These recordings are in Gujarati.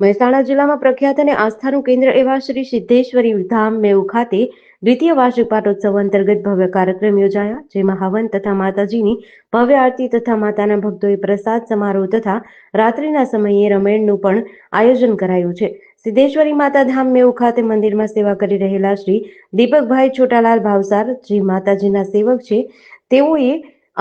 મહેસાણા જિલ્લામાં પ્રખ્યાત અને આસ્થાનું કેન્દ્ર એવા શ્રી સિદ્ધેશ્વરી ધામ મેઉ ખાતે દ્વિતીય વાર્ષિક પાટોત્સવ અંતર્ગત ભવ્ય કાર્યક્રમ યોજાયા, જેમાં હવન તથા માતાજીની ભવ્ય આરતી તથા માતાના ભક્તોએ પ્રસાદ સમારોહ તથા રાત્રિના સમયે રમેણનું પણ આયોજન કરાયું છે. સિદ્ધેશ્વરી માતા ધામ મેઉ ખાતે મંદિરમાં સેવા કરી રહેલા શ્રી દીપકભાઈ છોટાલાલ ભાવસાર, જે માતાજીના સેવક છે, તેઓએ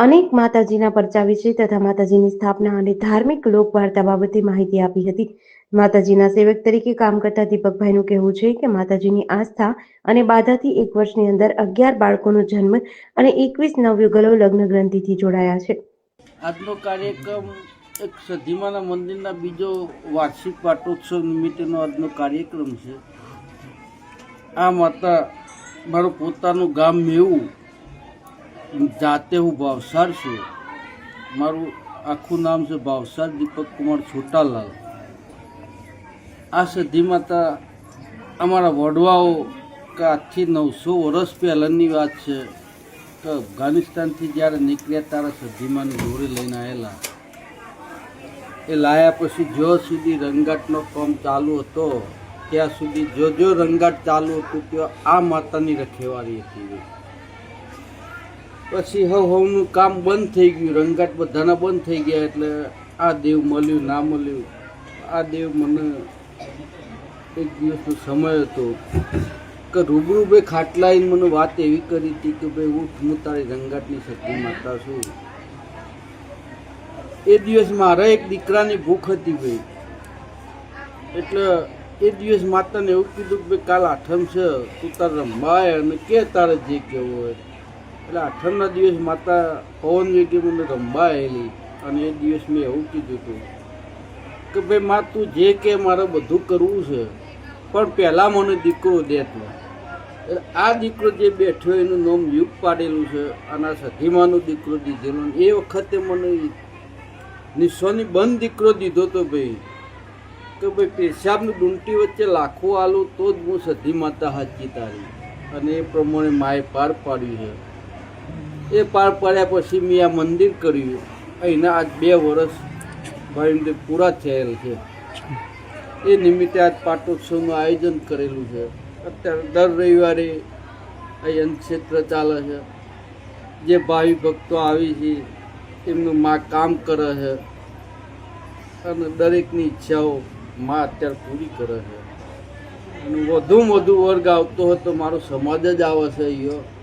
અનેક માતાજીના પરચા વિશે તથા માતાજીની સ્થાપના અને ધાર્મિક લોકવાર્તા બાબતે માહિતી આપી હતી. માતાજીના સેવક તરીકે કામ કરતા દીપકભાઈનું કહેવું છે કે માતાજીની આસ્થા અને બાધાથી એક વર્ષની અંદર અગિયાર બાળકોનો જન્મ અને એકવીસ નવયુગલો લગ્ન ગ્રંથિથી જોડાયા છે. આજનો કાર્યક્રમ એક સધીમાના મંદિરના બીજો વાર્ષિક પાટોત્સવ નિમિત્તેનો આજનો કાર્યક્રમ છે. આ માતા મારું પોતાનું ગામ મેવું જાતે હું ભાવસાર છું. મારું આખું નામ છે ભાવસાર દીપક કુમાર છોટાલાલ. આ સધી માતા અમારા વડવાઓ કે આજથી નવસો વર્ષ પહેલાંની વાત છે તો અફઘાનિસ્તાનથી જ્યારે નીકળ્યા ત્યારે સધીમાની દોરી લઈને આવેલા એ લાયા પછી જો સુધી રંગાટનો કામ ચાલુ હતો. ત્યાં સુધી જો જો રંગાટ ચાલુ હતું, ત્યાં આ માતાની રખેવાળી હતી. પછી હવ હવનું કામ બંધ થઈ ગયું. રંગાટ બધાના બંધ થઈ ગયા એટલે આ દેવ મળ્યું, ના મળ્યું. આ દેવ મને એક દિવસનો સમય હતો કે રૂબરૂ ભાઈ ખાટલાઈને મને વાત એવી કરી હતી કે ભાઈ હું હું તારી રંગાટની શક્તિ માતા છું. એ દિવસ મારા એક દીકરાની ભૂખ હતી ભાઈ. એટલે એ દિવસ માતાને એવું કીધું કે ભાઈ કાલ આઠમ છે, તું તારે રમવાય અને કે તારે જે કહેવું હોય. એટલે આઠમના દિવસ માતા પવન વેગે મને રમવા અને એ દિવસ મેં એવું કીધું હતું કે ભાઈ, માં, તું જે કે મારે બધું કરવું છે. પણ પહેલાં મને દીકરો દે તું. એટલે આ દીકરો જે બેઠો એનું નામ યુગ પાડેલું છે. અને આ સધીમાનો દીકરો દીધેલો. એ વખતે મને નિસ્વાની બંધ દીકરો દીધો તો ભાઈ, કે ભાઈ, પેશાબની ડુંટી વચ્ચે લાખો આલું તો જ હું સધી માતા હાચી તારી. અને એ પ્રમાણે માએ પાર પાડ્યું છે. એ પાર પાડ્યા પછી મેં આ મંદિર કર્યું. અહીંના આજ બે વર્ષ ભાઈ પૂરા થયેલ છે. એ નિમિત્તે આજ પાટોત્સવનું આયોજન કરેલું છે. અત્યારે દર રવિવારે અહીં ક્ષેત્ર ચાલે છે. જે ભાવિ ભક્તો આવી છે, એમનું માં કામ કરે છે. અને દરેકની ઈચ્છાઓ માં અત્યારે પૂરી કરે છે. અને વધુમાં વધુ વર્ગ આવતો હોય તો મારો સમાજ જ આવે છે અહીંયા.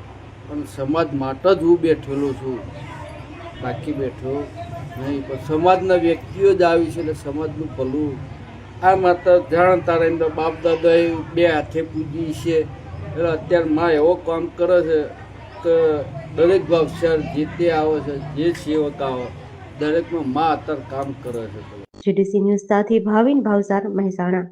અને સમાજ માટે જ હું બેઠેલો છું. બાકી બેઠો નહીં, પણ સમાજના વ્યક્તિઓ જ આવી છે એટલે સમાજનું ભલું. આ માતા જાણતા તારા બાપ બાપ એ બે હાથે પૂજી છે. એટલે અત્યારે માં એવો કામ કરે છે કે દરેક ભાવસાર જે તે આવે છે, જે સેવક આવે, દરેકમાં માં અત્યારે કામ કરે છે. જીડીસી ન્યૂઝ સાથે ભાવિન ભાવસાર મહેસાણા.